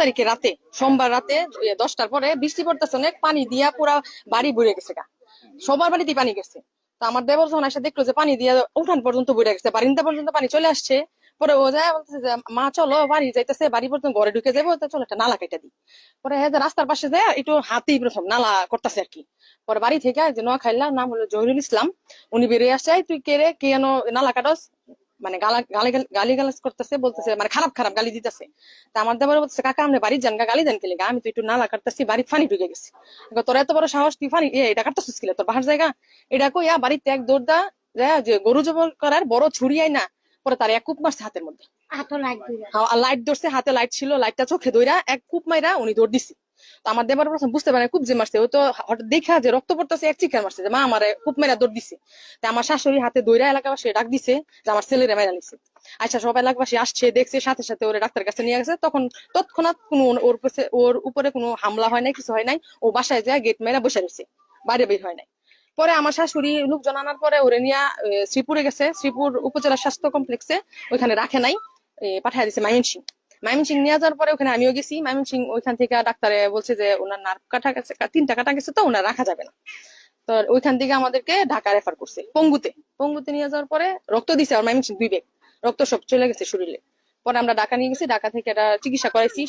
তারিখে রাতে, সোমবার রাতে দশটার পরে বৃষ্টি পড়তেছে অনেক, পানি দিয়া পুরা বাড়ি বুড়ে গেছে গা। সবার বাড়িতে পানি গেছে। তো আমার দেবর যখন এসে দেখল যে পানি দিয়ে উঠান পর্যন্ত বুড়ে গেছে, বারিন্দা পর্যন্ত পানি চলে আসছে, পরে ও যায় বলতেছে যে, মা, চলো, বাড়ি যাইতেছে, বাড়ি পর্যন্ত ঘরে ঢুকে যাব চলো একটা নালা কেটে দিই। পরে হ্যাঁ রাস্তার পাশে যায়, একটু হাতেই প্রথম নালা করতেছে আর কি। পরে বাড়ি থেকে যে নোয়া খাইলা নাম হলো জহিরুল ইসলাম, উনি বেরিয়ে আসছে তুই কে রে? কে নালা কাটস? মানে গালা গালি গালি গালাজ করতেছে বলতেছে মানে খারাপ খারাপ গালি দিতেছে। তা আমার দেবর বলতেছে কাকা আপনি বাড়ির যান গালি দেন কেলে আমি তো একটু নালা কাটতেছি বাড়ির ফানি ঢুকে গেছি। তোর এত বড় সাহস তুই ফানি এটা কাটতেছিস কিলে? তোর বাহার জায়গা? এটা কইয়া বাড়িতে এক দৌড় দা যে গরু জবর করার বড় ছুরি আই না পরে তার এক কূপ মারছে হাতের মধ্যে। লাইট ধরছে হাতে লাইট ছিল লাইটটা চোখে দইরা এক কূপ মাইরা উনি দৌড় দিছে। আমার দেবার প্রথম বুঝতে পারে কূপ যে মারছে, ও তো হঠাৎ দেখা যে রক্ত পড়তেছে, এক চিকার মারছে, যে মা আমার কূপ মেরা দৌড় দিছে। তা আমার শাশুড়ি হাতে দইরা এলাকাবাসী ডাক দিছে, যে আমার ছেলেরা মেরা নিছে। আচ্ছা সব এলাকাবাসী আসছে, দেখছে, সাথে সাথে ওরে ডাক্তার কাছে নিয়ে গেছে। তখন তৎক্ষণাৎ কোনো ওর ওর উপরে কোনো হামলা হয় নাই, কিছু হয় নাই, ও বাসায় যায় গেট মেরা বসে রয়েছে বাইরে বের হয় নাই। পরে আমার শাশুড়ি লোকজন আনার পরে ওরে নিয়ে শ্রীপুরে গেছে, শ্রীপুর উপজেলা স্বাস্থ্য কমপ্লেক্সে ওইখানে রাখে নাই পাঠিয়ে দিছে মাইমনসিং মাইমনসিং নিয়ে যাওয়ার পরে ওখানে আমিও গেছি। মাইমনসিং ওইখান থেকে ডাক্তারে বলছে যে, ওনার নার্ভ কাটা গেছে তিনটা কাটা গেছে তো, ওনার রাখা যাবে না। তো ওইখান থেকে আমাদেরকে ঢাকা রেফার করছে। পঙ্গুতে পঙ্গুতে নিয়ে যাওয়ার পরে রক্ত দিছে আর মাইমনসিং দুই বেগ রক্ত সব চলে গেছে শরীরে। পরে আমরা ঢাকা নিয়ে গেছি, ঢাকা থেকে এটা চিকিৎসা করাইছি।